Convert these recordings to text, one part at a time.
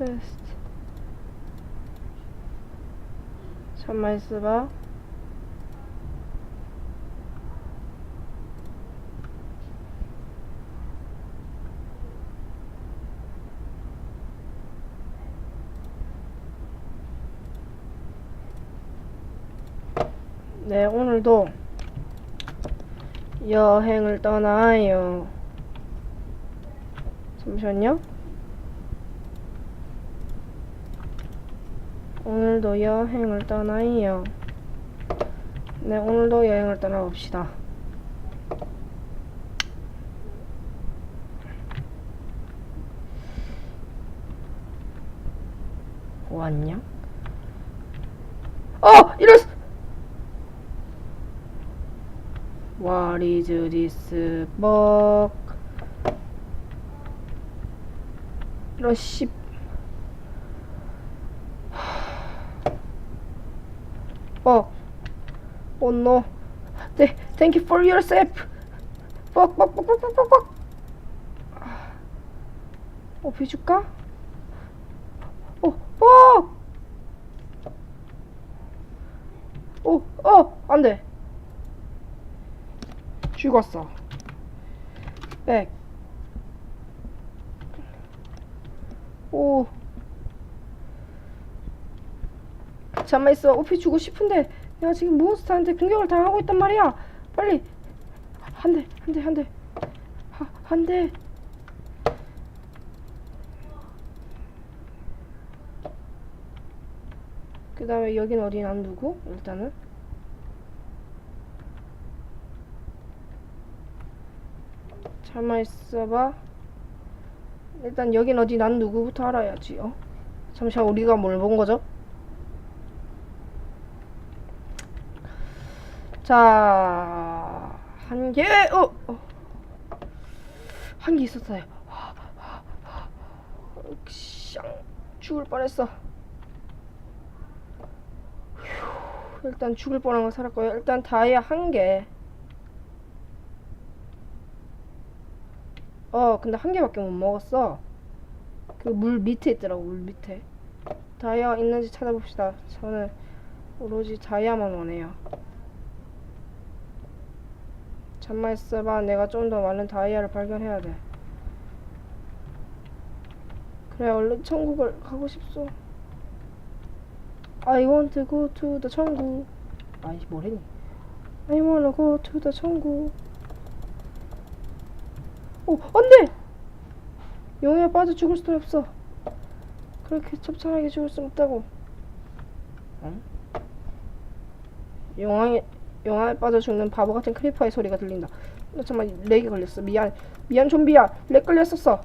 테스트. 잠만 있어봐. 네, 오늘도 여행을 떠나요. 잠시만요. 오늘도 여행을 떠나요. 네, 오늘도 여행을 떠나봅시다. 오, 안녕? 어! 이랬어! What is this book? 이런 씨. 뻑. Oh no. 네, thank you for yourself. 뻑, 뻑, 뻑, 뻑, 뻑, 뻑, 뻑. 어, 비줄까? 어, 뻑! 어, 어, 안 돼. 죽었어. 백. 오. 잠만 있어. 오피 주고 싶은데 내가 지금 몬스터한테 공격을 당하고 있단 말이야. 빨리. 한 대, 한 대, 한 대. 하, 한 대. 그 다음에 여긴 어디 난 누구? 일단은. 잠만 있어봐. 일단 여긴 어디 난 누구부터 알아야지. 어? 잠시만 우리가 뭘 본 거죠? 자, 한 개, 어, 어. 한 개 있었어요. 쌍, 죽을 뻔했어. 휴, 일단 죽을 뻔한 거 살았고요. 일단 다이아 한 개. 어, 근데 한 개밖에 못 먹었어. 그 물 밑에 있더라고, 물 밑에. 다이아 있는지 찾아봅시다. 저는 오로지 다이아만 원해요. 잠만 있어봐. 내가 좀 더 많은 다이아를 발견해야 돼. 그래, 얼른 천국을 가고 싶소. I want to go to the 천국. 아이, 뭐래니? I wanna go to the 천국. 오, 안 돼! 용에 빠져 죽을 수는 없어. 그렇게 첩창하게 죽을 수 없다고. 응? 용암에, 용암에 빠져 죽는 바보 같은 크리퍼의 소리가 들린다. 나 정말 렉이 걸렸어. 미안. 미안, 좀비야. 렉 걸렸었어.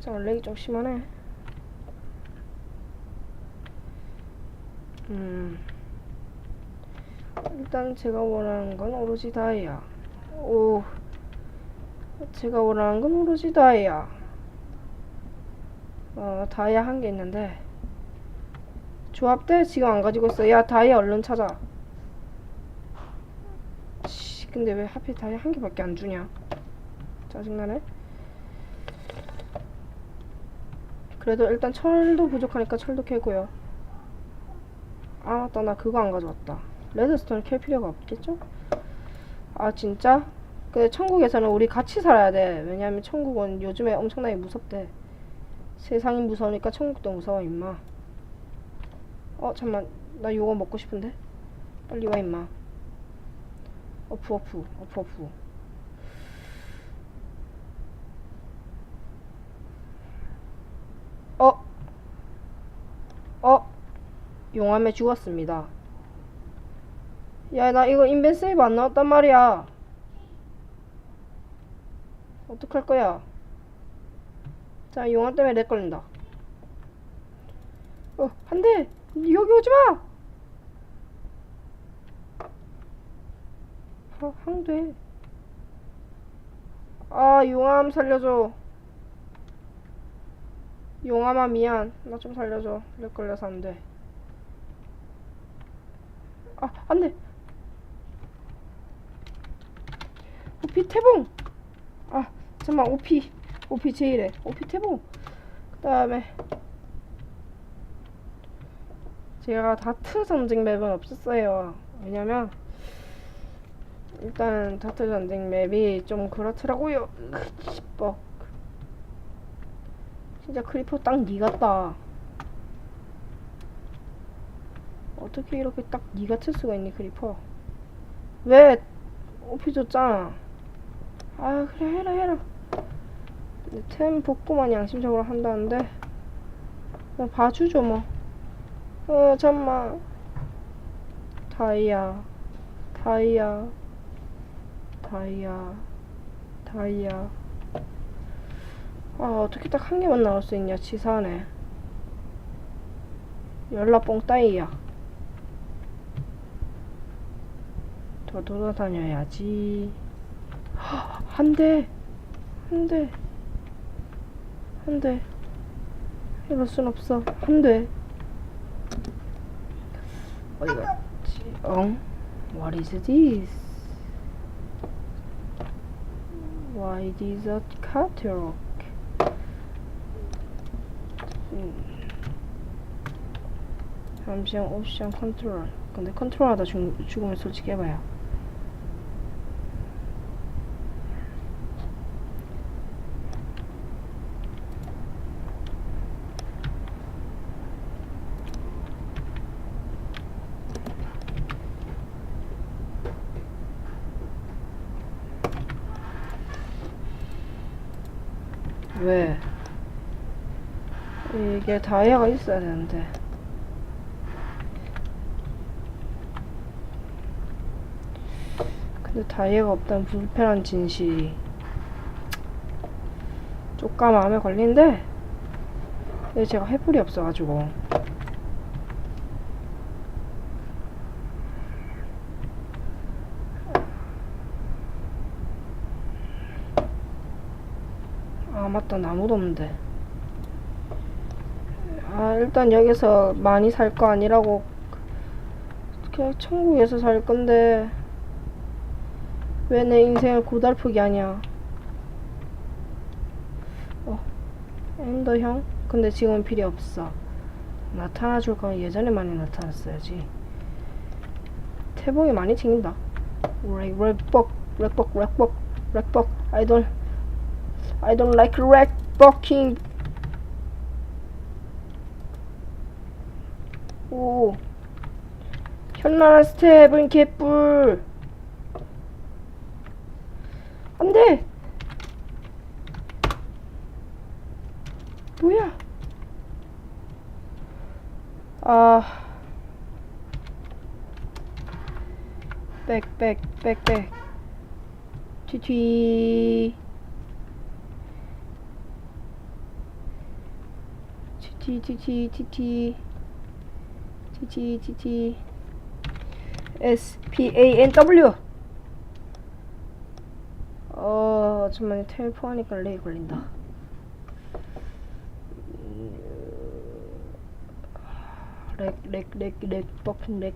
잠깐, 렉이 좀 심하네. 음. 일단 제가 원하는 건 오로지 다이아. 오. 제가 원하는 건 오로지 다이아. 어, 다이아 한 개 있는데. 조합대 지금 안 가지고 있어. 야, 다이아 얼른 찾아. 씨, 근데 왜 하필 다이아 한 개밖에 안 주냐? 짜증나네. 그래도 일단 철도 부족하니까 철도 캐고요. 아, 맞다. 나 그거 안 가져왔다. 레드스톤을 캘 필요가 없겠죠? 아 진짜? 근데 천국에서는 우리 같이 살아야 돼. 왜냐면 천국은 요즘에 엄청나게 무섭대. 세상이 무서우니까 천국도 무서워 임마. 어 잠만 나 요거 먹고 싶은데? 빨리 와 임마. 어프 어프 어프 어프. 어? 어? 용암에 죽었습니다. 야, 나 이거 인벤 세이브 안 나왔단 말이야. 어떡할 거야? 자, 용암 때문에 렉 걸린다. 어, 안 돼! 여기 오지 마! 아, 항돼. 아, 용암 살려줘. 용암아, 미안. 나 좀 살려줘. 렉 걸려서 안 돼. 아, 안 돼! 오피 태봉 아 잠만 오피 오피 제일에. 오피 태봉. 그 다음에 제가 다트 전쟁 맵은 없었어요. 왜냐면 일단 다트 전쟁 맵이 좀 그렇더라고요. 뻑. 진짜 크리퍼 딱니 같다. 어떻게 이렇게 딱니 같을 수가 있니 크리퍼? 왜? 오피 줬잖아. 아 그래 해라 해라 템 복구만 양심적으로 한다는데. 그냥 봐주죠 뭐 어 잠만 다이아. 다이아. 다이아. 다이아. 아 어떻게 딱 한 개만 나올 수 있냐 치사하네 연락뽕 따이야. 더 돌아다녀야지. 한 대, 한 대, 한 대. 이럴 순 없어. 한 대. 어디 갔지? 엉? What is this? Why is a catwalk? 음. 잠시만 옵션 컨트롤. 근데 컨트롤 하다 죽, 죽으면 솔직히 해봐요. 왜? 이게 다이아가 있어야 되는데. 근데 다이아가 없다는 불편한 진실이 쪼까 마음에 걸리는데 근데 제가 해불이 없어가지고. 아 맞다. 나무도 없는데 아 일단 여기서 많이 살 거 아니라고 그냥 천국에서 살 건데 왜 내 인생을 고달프게 하냐? 어 엔더 형? 근데 지금은 필요 없어. 나타나 줄 거면 예전에 많이 나타났어야지. 태봉이 많이 챙긴다. 렉, 렉뻑 렉뻑 렉뻑 렉뻑. I don't I don't like fucking. 오. 현란한 스텝은 개뿔. 안 돼! 뭐야? 아. 백, 백, 백, 백. 튀튀. T T T T S P A N W. 어 잠깐만 텔포 하니까 렉이 걸린다. 렉 렉 렉렉 버킹 렉.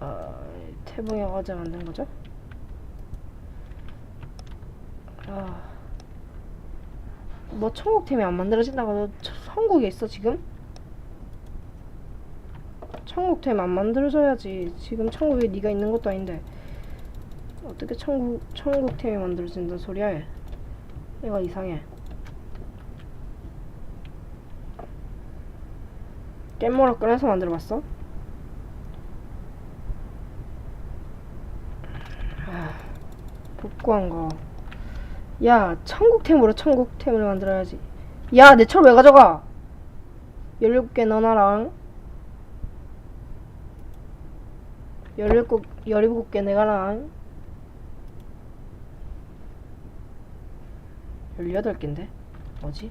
아, 태봉이 어제 만든 거죠? 아, 뭐 천국템이 안 만들어진다고 천국에 있어 지금? 천국 템 안 만들어져야지 지금 천국에 네가 있는 것도 아닌데 어떻게 천국 천국 템이 만들어진다는 소리야 얘 얘가 이상해 깻모를 꺼내서 만들어봤어? 아, 복구한 거 야, 천국템으로 천국템을 만들어야지. 야, 내 철 왜 가져가? 17개 너나랑 17, 17개 내가랑 18개인데? 뭐지?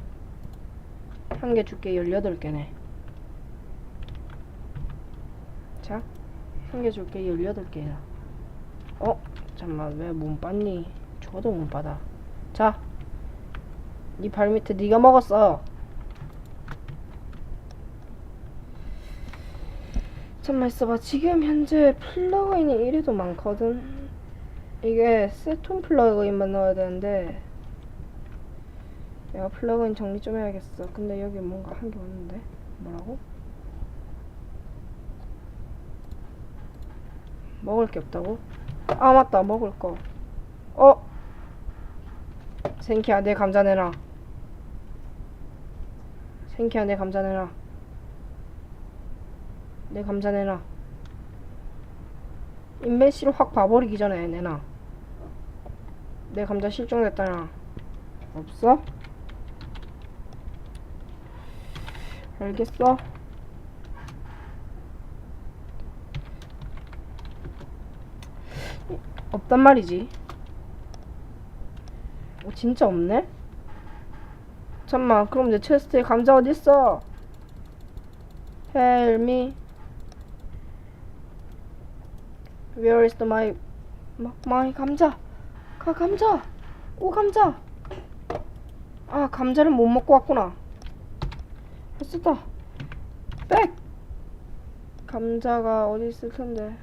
한 개 줄게 18개네. 자, 한 개 줄게 18개야. 어? 잠만, 왜못 받니? 죽어도 못 받아. 자, 네 발 밑에 네가 먹었어. 잠만 있어봐. 지금 현재 플러그인이 이래도 많거든. 이게 세톤 플러그인만 넣어야 되는데 내가 플러그인 정리 좀 해야겠어. 근데 여기 뭔가 한 게 왔는데 뭐라고? 먹을 게 없다고? 아 맞다 먹을 거. 어? 생키야 내 감자 내놔. 생키야 내 감자 내놔. 내 감자 내놔. 인벤씨를 확 봐버리기 전에 내놔. 내 감자 실종됐다냐. 없어? 알겠어. 없단 말이지. 어, 진짜 없네? 잠만, 그럼 내 체스트에 감자 어딨어? Me. Where is the my 마- my 감자? 가 감자. 오 감자. 아 감자를 못 먹고 왔구나. 했었다. 백. 감자가 어디 있을 텐데.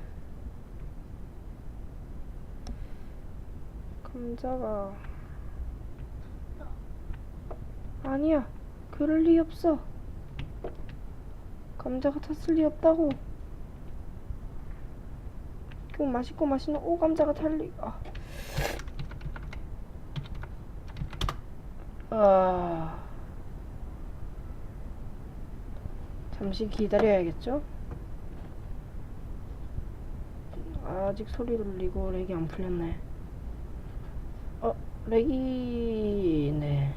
감자가 아니야. 그럴 리 없어. 감자가 탔을 리 없다고. 그 맛있고 맛있는 오 감자가 달리 아. 아. 잠시 기다려야겠죠? 아직 소리 들리고 렉이 안 풀렸네. 어, 렉이 네.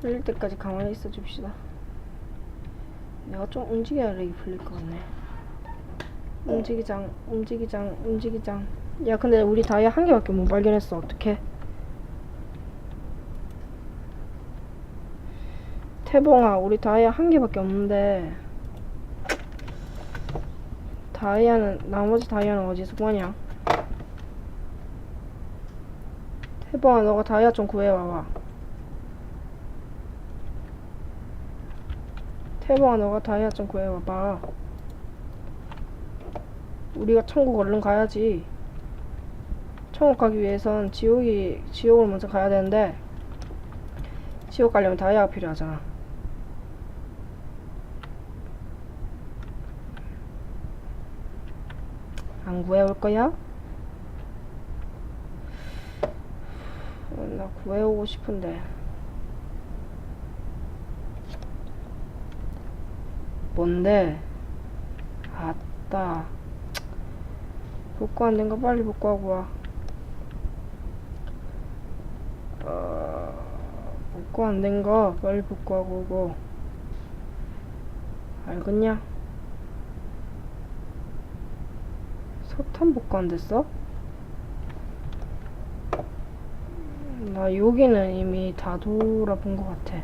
풀릴 때까지 가만히 있어 줍시다. 내가 좀 움직여야 렉이 풀릴 것 같네. 움직이장, 움직이장, 움직이장. 야, 근데 우리 다이아 한 개밖에 못 발견했어. 어떡해? 태봉아, 우리 다이아 한 개밖에 없는데. 다이아는, 나머지 다이아는 어디서 구하냐? 태봉아, 너가 다이아 좀 구해와봐. 태봉아, 너가 다이아 좀 구해와봐. 우리가 천국 얼른 가야지. 천국 가기 위해선 지옥이 지옥을 먼저 가야 되는데 지옥 가려면 다이아가 필요하잖아. 안 구해올 거야? 어, 나 구해오고 싶은데. 뭔데? 아따. 복구 안 된 거 빨리 복구하고 와. 어, 복구 안 된 거 빨리 복구하고 오고. 알겠냐? 석탄 복구 안 됐어? 나 여기는 이미 다 돌아본 것 같아.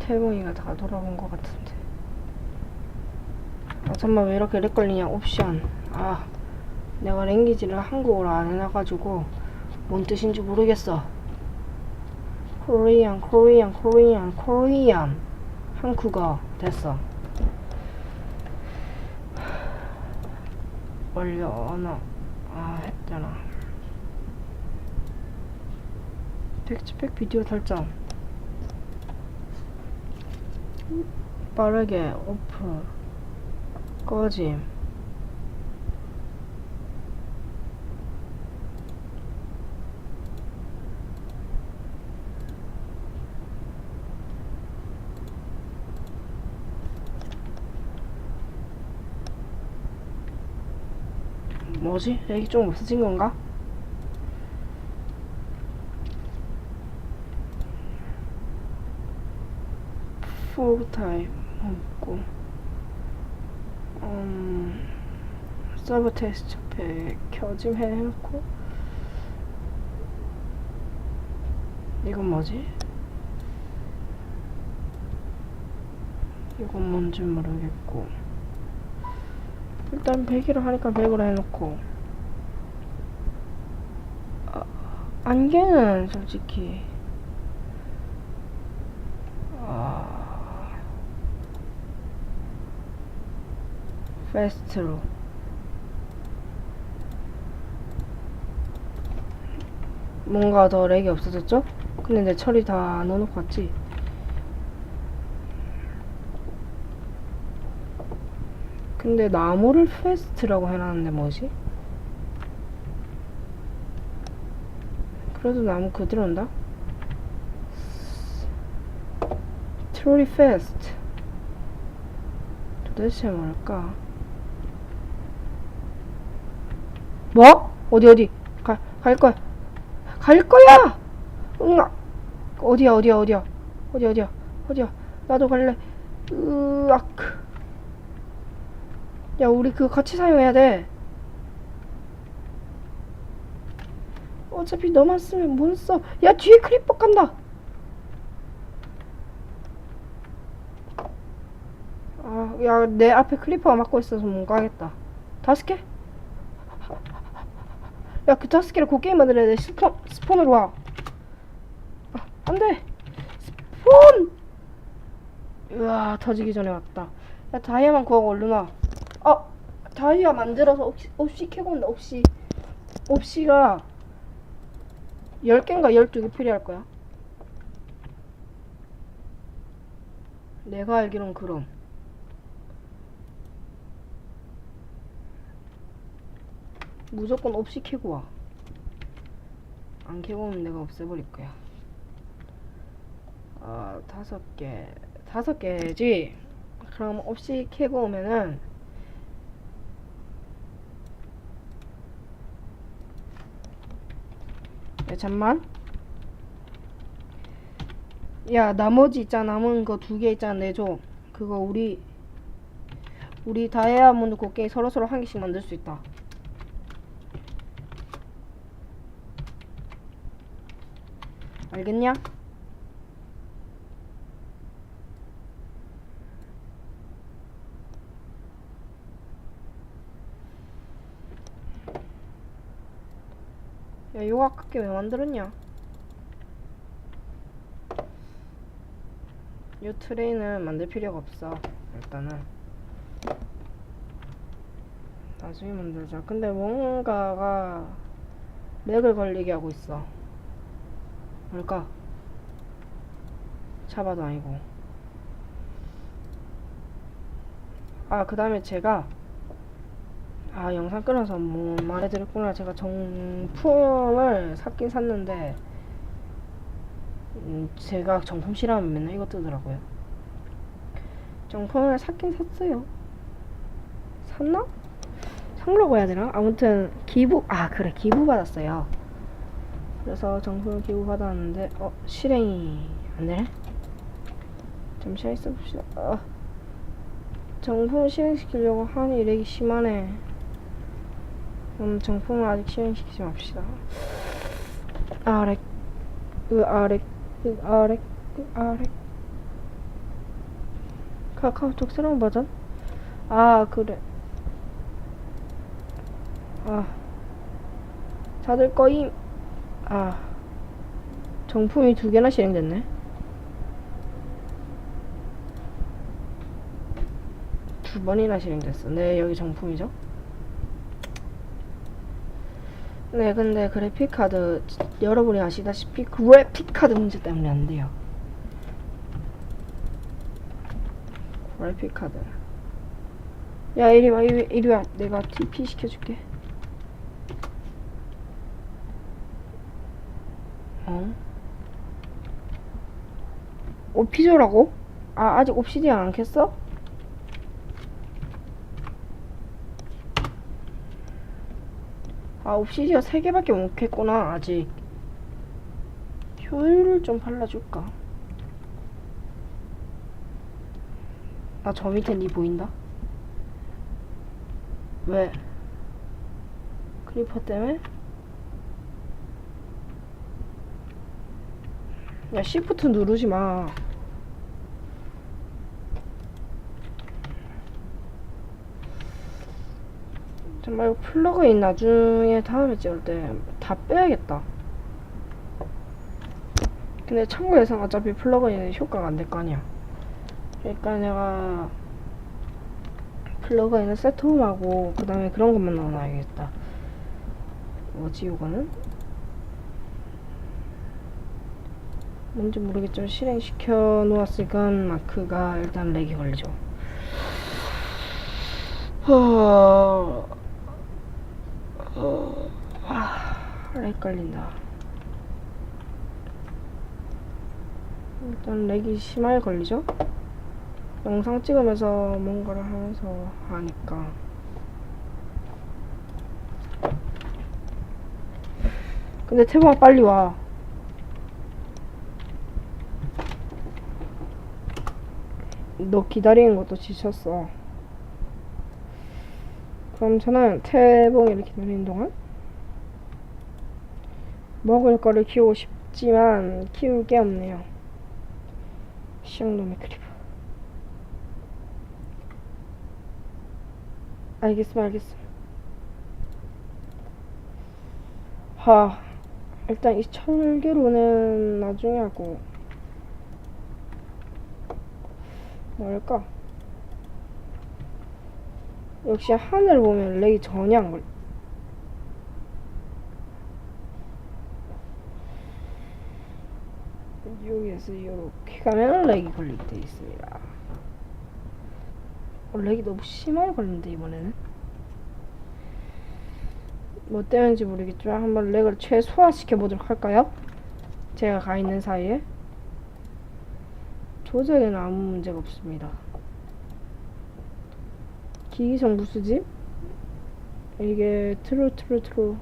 태봉이가 다 돌아본 것 같은데. 아 잠만 왜 이렇게 렉 걸리냐 옵션. 아 내가 랭귀지를 한국어로 안 해놔가지고 뭔 뜻인지 모르겠어. 코리안 코리안 코리안 코리안. 한국어 됐어. 원래 언어 아 했잖아. 백지백 비디오 설정. 빠르게 오프 꺼짐 뭐지? 렉이 좀 없어진 건가? 타입 없고 음, 서브 테스트 팩 켜짐 해놓고. 이건 뭐지? 이건 뭔지 모르겠고. 일단 100으로 하니까 100으로 해놓고. 아, 안개는 솔직히. 아, fast로 뭔가 더 렉이 없어졌죠? 근데 내 처리 다 넣어놓고 왔지? 근데 나무를 fast라고 해놨는데 뭐지? 그래도 나무 그대로 온다? truly fast 도대체 뭘까? 뭐? 어디 어디? 가, 갈 거야 갈 거야! 응아 어디야 어디야 어디야 어디 어디야 어디야 나도 갈래 으악 야 우리 그거 같이 사용해야 돼 어차피 너만 쓰면 못 써. 야 뒤에 크리퍼 간다. 아, 야 내 앞에 클리퍼가 막고 있어서 못 가겠다. 다섯 개? 야그 다섯 개를 곱게 만들어야 돼. 스폰 스폰으로 와. 아, 안 돼. 스폰. 우와 터지기 전에 왔다. 야 다이아만 구하고 얼른 와. 어 다이아 만들어서 옵시 옵시 캐고 온다. 옵시 옵시가 10개인가 12개 필요할 거야. 내가 알기론 그럼. 무조건 없이 캐고 와. 안 캐고 오면 내가 없애버릴 거야. 아, 다섯 개. 다섯 개지? 그럼 없이 캐고 오면은 야, 잠만. 야, 나머지 있잖아. 남은 거 두 개 있잖아. 내줘. 그거 우리 우리 다이아몬드 곡괭이 서로 서로 한 개씩 만들 수 있다. 알겠냐? 야, 이거 아깝게 왜 만들었냐? 이 트레이는 만들 필요가 없어. 일단은 나중에 만들자. 근데 뭔가가 렉을 걸리게 하고 있어. 뭘까? 차바도 아니고. 아, 그 다음에 제가 아 영상 끊어서 뭐 말해드렸구나 제가 정품을 샀긴 샀는데 음, 제가 정품 싫어하면 맨날 이거 뜨더라고요 정품을 샀긴 샀어요 샀나? 상라고 해야 되나? 아무튼 기부 아 그래 기부 받았어요 그래서 정품을 기부 받았는데 어 실행이 안 되네 잠시만 있어 봅시다 어. 정품을 실행시키려고 하니 이렉이 심하네 음, 정품을 아직 실행시키지 맙시다. 아렉, 으 아렉, 으 아렉, 으 아렉. 카카오톡 새로운 버전? 아 그래. 아 다들 거임. 아 정품이 두 개나 실행됐네. 두 번이나 실행됐어. 네 여기 정품이죠. 네, 근데 그래픽 카드 여러분이 아시다시피 그래픽 카드 문제 때문에 안 돼요. 그래픽 카드. 야, 이리 와, 이리, 이리 와. 내가 TP 시켜줄게. 어? 오피조라고? 아, 아직 옵시디안 안 켰어? 아, 옵시디어 3개밖에 못 캤구나, 아직. 효율을 좀 발라줄까? 나저 밑에 니 보인다? 왜? 크리퍼 때문에? 야, 시프트 누르지 마. 정말 이거 플러그인 나중에 다음에 찍을 때 다 빼야겠다. 근데 참고해서 어차피 플러그인은 효과가 안 될 거 아니야. 그러니까 내가 플러그인은 세트홈하고 그 다음에 그런 것만 넣어놔야겠다 뭐지 이거는? 뭔지 모르겠지만 실행시켜 놓았으니까 마크가 일단 렉이 걸리죠 어... 어... 아, 렉 걸린다. 일단 렉이 심하게 걸리죠? 영상 찍으면서 뭔가를 하면서 하니까. 근데 태봉아 빨리 와. 너 기다리는 것도 지쳤어 그럼 저는 태봉이를 기다리는 동안 먹을 거를 키우고 싶지만 키울 게 없네요. 시영놈의 크리브 알겠음 알겠음. 하 일단 이 철개로는 나중에 하고. 뭘까 역시 하늘 보면 렉이 전혀 안 여기에서 이렇게 가면 렉이 걸릴 때 있습니다. 어, 렉이 너무 심하게 걸리는데 이번에는? 뭐 때문인지 모르겠지만 한번 렉을 최소화시켜 보도록 할까요? 제가 가 있는 사이에. 조작에는 아무 문제가 없습니다 기기 정보 수집 이게 트루 트루 트루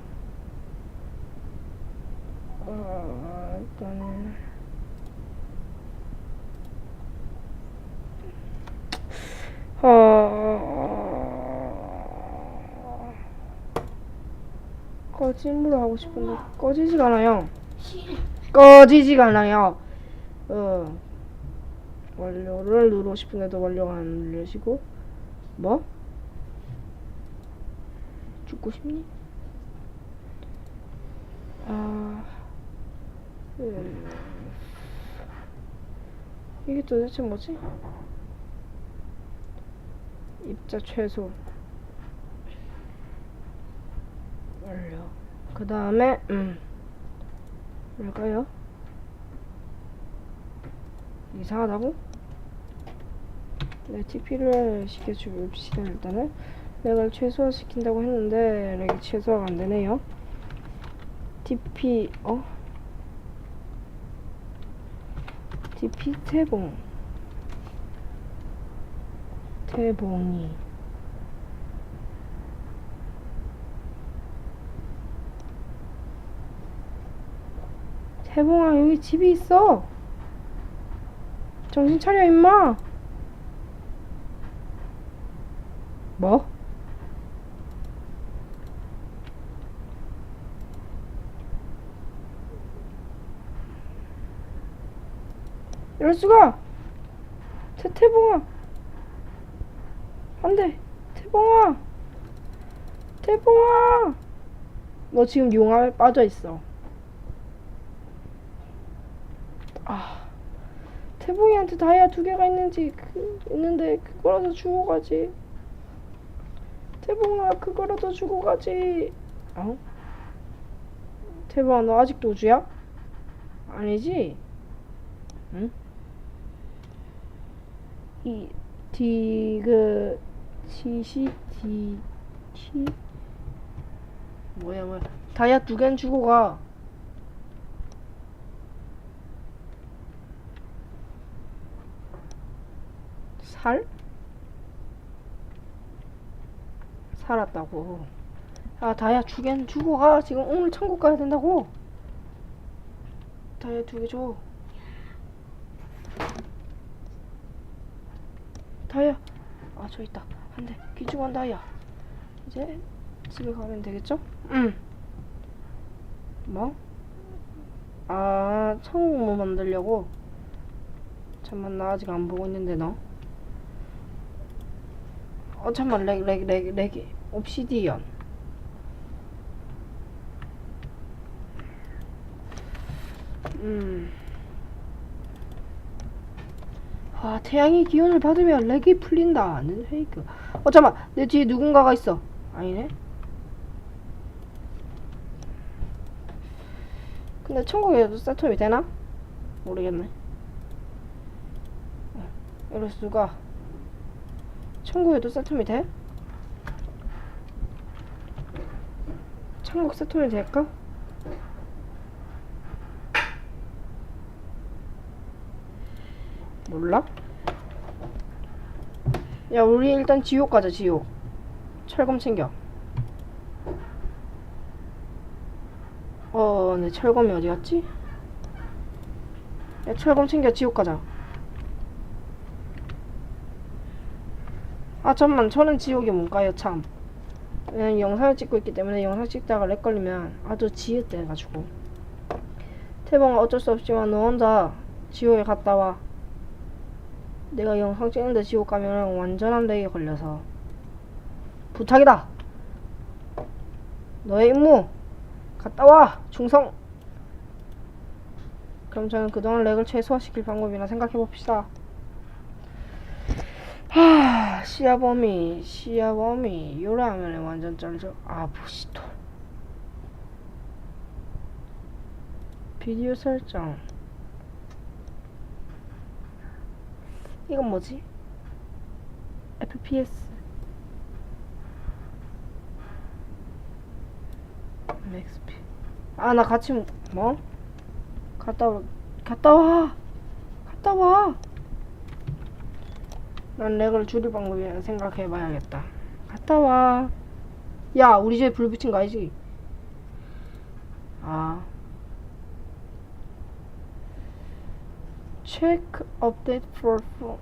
어, 일단은 어... 꺼짐으로 하고 싶은데 꺼지지가 않아요. 꺼지지가 않아요. 어. 완료를 누르고 싶은데도 완료가 안 눌려지고 뭐? 죽고 싶니? 아... 음... 이게 도대체 뭐지? 입자 최소 완료 그 다음에 음 뭘까요? 이상하다고? 네, TP를 시켜줍시다 일단은 렉을 최소화시킨다고 했는데 렉이 최소화가 안되네요. TP 어? TP 태봉. 태봉이. 태봉아 여기 집이 있어. 정신 차려 임마. 뭐? 이럴 수가 태, 태봉아 안 돼 태봉아 태봉아 너 지금 용암에 빠져있어 아 태봉이한테 다이아 두 개가 있는지 그, 있는데 그거라도 주고 가지 태봉아 그거라도 주고 가지 어? 태봉아 너 아직도 우주야? 아니지? 응? 이 디그 티시 디티 뭐야 뭐야. 다이아 두 개는 주고 가. 살? 살았다고. 아 다이아 두 개는 주고 가. 지금 오늘 천국 가야 된다고. 다이아 두 개줘 다이아 아 저 있다. 한대. 귀중한 다이아 이제 집에 가면 되겠죠? 응. 뭐? 아 창문 만들려고? 잠만 나 아직 안 보고 있는데 너. 어 잠만 렉 렉 렉 렉이 옵시디언 음. 아 태양의 기운을 받으면 렉이 풀린다는 페이크 어 잠깐 내 뒤에 누군가가 있어 아니네 근데 천국에도 세텀이 되나? 모르겠네 어, 이럴 수가 천국에도 세텀이 돼? 천국 세텀이 될까? 몰라? 야 우리 일단 지옥 가자 지옥. 철검 챙겨. 어, 내 철검이 어디 갔지? 야 철검 챙겨 지옥 가자. 아 잠만 저는 지옥이 뭔가요 참. 그냥 영상을 찍고 있기 때문에 영상 찍다가 렉 걸리면 아주 지읒대가지고. 태봉아 어쩔 수 없지만 너 혼자 지옥에 갔다 와 내가 영상 찍는데 지옥 가면 완전한 렉에 걸려서. 부탁이다. 너의 임무. 갔다 와. 충성. 그럼 저는 그동안 렉을 최소화시킬 방법이나 생각해 봅시다. 하 시야범위 시야범위 요라면에 완전 쩔죠 아 부시토. 비디오 설정 이건 뭐지? FPS 맥스피 아 나 같이 뭐? 갔다 와 갔다 와! 갔다 와 난 렉을 줄일 방법이나 생각해 봐야겠다. 갔다 와야 우리 집에 불 붙인 거 아니지? 아 체크 업데이트 phone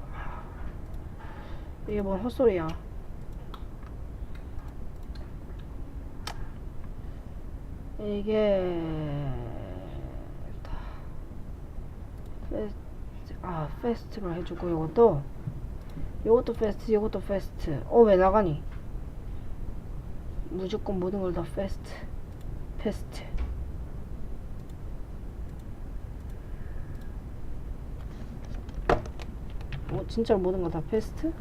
이게 뭔 헛소리야. 이게 다 페스트 아 페스트로 해주고 요것도? 요것도 페스트 요것도 페스트 어 왜 나가니? 무조건 모든 걸 다 페스트 페스트 어 진짜 모든 거다 페스트?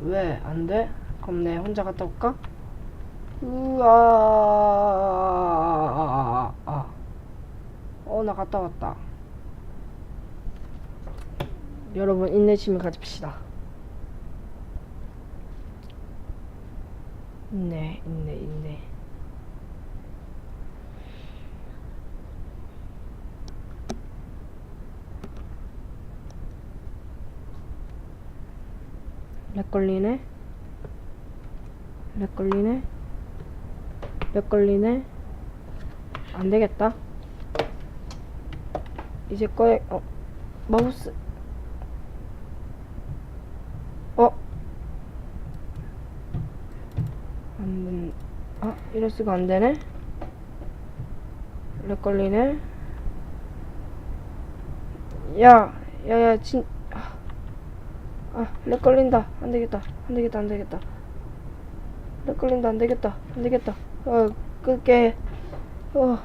왜? 안 돼? 그럼 내 혼자 갔다 올까? 으아 어나 갔다 왔다. 여러분 인내심을 가집시다. 인내 인내 인내 렉 걸리네. 렉 걸리네. 렉 걸리네. 안 되겠다. 이제 꺼야 어 마우스. 어? 안, 아 이럴 수가 안 되네. 렉 걸리네. 야 야야 진 아, 렉 걸린다. 안 되겠다. 안 되겠다. 안 되겠다. 렉 걸린다. 안 되겠다. 안 되겠다. 어, 끌게. 어,